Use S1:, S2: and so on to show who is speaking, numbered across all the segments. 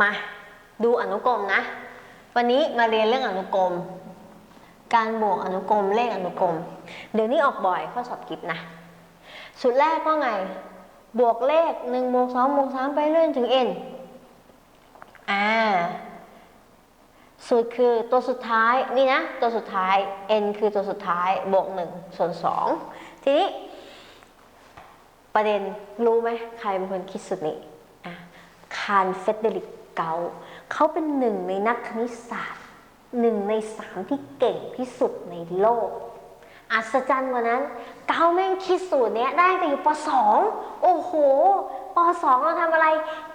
S1: มาดูอนุกรมนะ วันนี้มาเรียนเรื่องอนุกรม การบวกอนุกรมเลขอนุกรม เดี๋ยวนี้ออกบ่อยข้อสอบกิฟนะสูตรแรกก็ไง บวกเลข1บวก2บวก3ไปเรื่อยถึง n อ่าสูตรคือตัวสุดท้ายนี่นะ ตัวสุดท้าย n คือตัวสุดท้ายบวก1ส่วน2ทีนี้ ประเด็นรู้ไหมใครเป็นคนคิดสูตรนี้อะคารเฟเดริก เกาเขาเป็นหนึ่งในนักคณิตศาสตร์หนึ่งในสามที่เก่งที่สุดในโลก อัศจรรย์กว่านั้น เกาแม่งคิดสูตรเนี้ยได้แต่อยู่ป .2 โอ้โหป .2 เราทำอะไร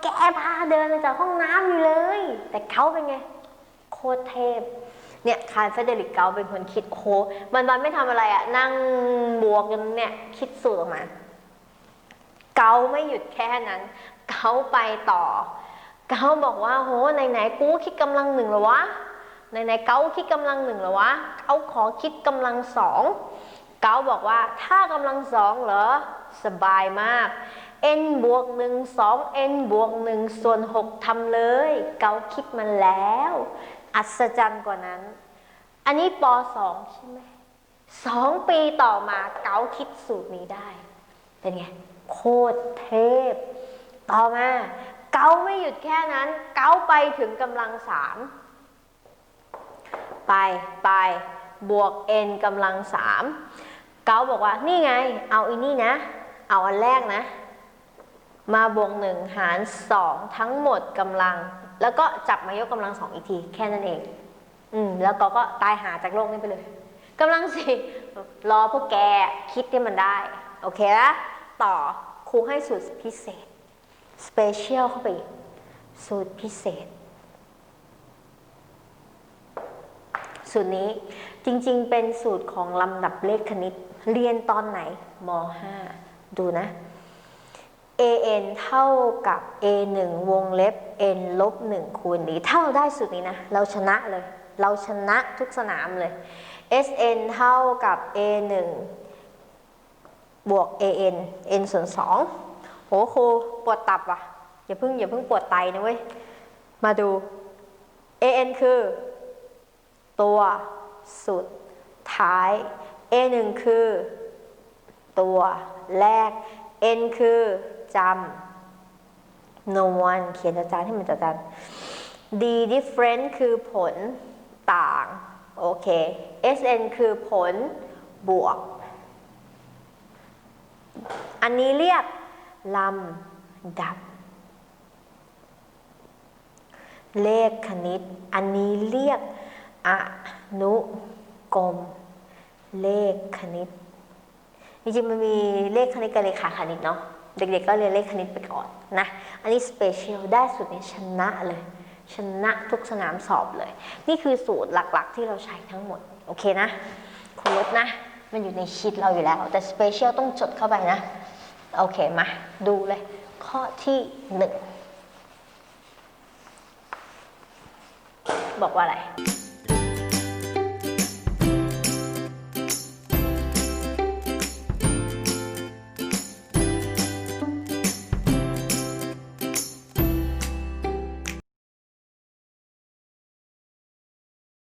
S1: แกพาเดินมาจากห้องน้ำอยู่เลย แต่เขาเป็นไง โคตรเทพเนี่ยคาร์เฟเดริกเกาเป็นคนคิดโอ้โหมันมันไม่ทำอะไรอะนั่งบวกกันเนี่ยคิดสูตรออกมา เกาไม่หยุดแค่นั้นเกาไปต่อ เกาบอกว่าโหไหนๆกูคิดกำลังหนึ่งหรอวะไหนๆเกาคิดกำลังหนึ่งหรอวะเกาขอคิดกำลังสองเกาบอกว่าถ้ากำลังสองเหรอสบายมาก n บวกหนึ่งสอง n บวกหนึ่งส่วนหกทำเลย เกาคิดมันแล้ว อัศจรรย์กว่านั้น อันนี้ปสองใช่ไหมสองปีต่อมาเกาคิดสูตรนี้ได้ เป็นไง โคตรเทพ ต่อมา เกาไม่หยุดแค่นั้น เกาไปถึงกำลังสามไปไปบวก n กำลังสามเกาบอกว่านี่ไง เอาอีนี่นะ เอาอันแรกนะ มาบวกหนึ่งหารสองทั้งหมดกำลัง แล้วก็จับมายกกำลังสองอีกทีแค่นั้นเอง อืมแล้วก็ก็ตายหาจากโลกนี้ไปเลยกำลังสี่รอพวกแกคิดที่มันได้ โอเคละต่อครูให้สูตรพิเศษ สเปเชียลเข้าไปอีก สูตรพิเศษ สูตรนี้จริงๆ เป็นสูตรของลำดับเลขคณิต เรียนตอนไหนม .5 ดูนะ an เท่ากับ a 1วงเล็บ n ลบ1คูณนี้ถ้าเราได้สูตรนี้นะ เราชนะเลย เราชนะทุกสนามเลย sn เท่ากับ a 1บวก an n ส่วน2 โหครูปวดตับว่ะ อย่าเพิ่งอย่าเพิ่งปวดไตนะเว้ย มาดู an คือ ตัวสุดท้าย a 1 คือ ตัวแรก n คือจำนวนเขียนอาจารย์ให้มันจัดจาน d different คือผลต่าง โอเค sn คือผลบวก อันนี้เรียก ลำดับ เลขคณิต อันนี้เรียกอนุกรม เลขคณิต จริงๆมันมีเลขคณิตกับเลขาคณิตเนาะ เด็กๆก็เรียนเลขคณิตไปก่อนนะ อันนี้สเปเชียลได้สูตรนี้ชนะเลย ชนะทุกสนามสอบเลย นี่คือสูตรหลักๆ ที่เราใช้ทั้งหมด โอเคนะคุณลดนะ มันอยู่ในชีตเราอยู่แล้ว แต่สเปเชียลต้องจดเข้าไปนะ โอเคมาดูเลย ข้อที่หนึ่งบอกว่าอะไร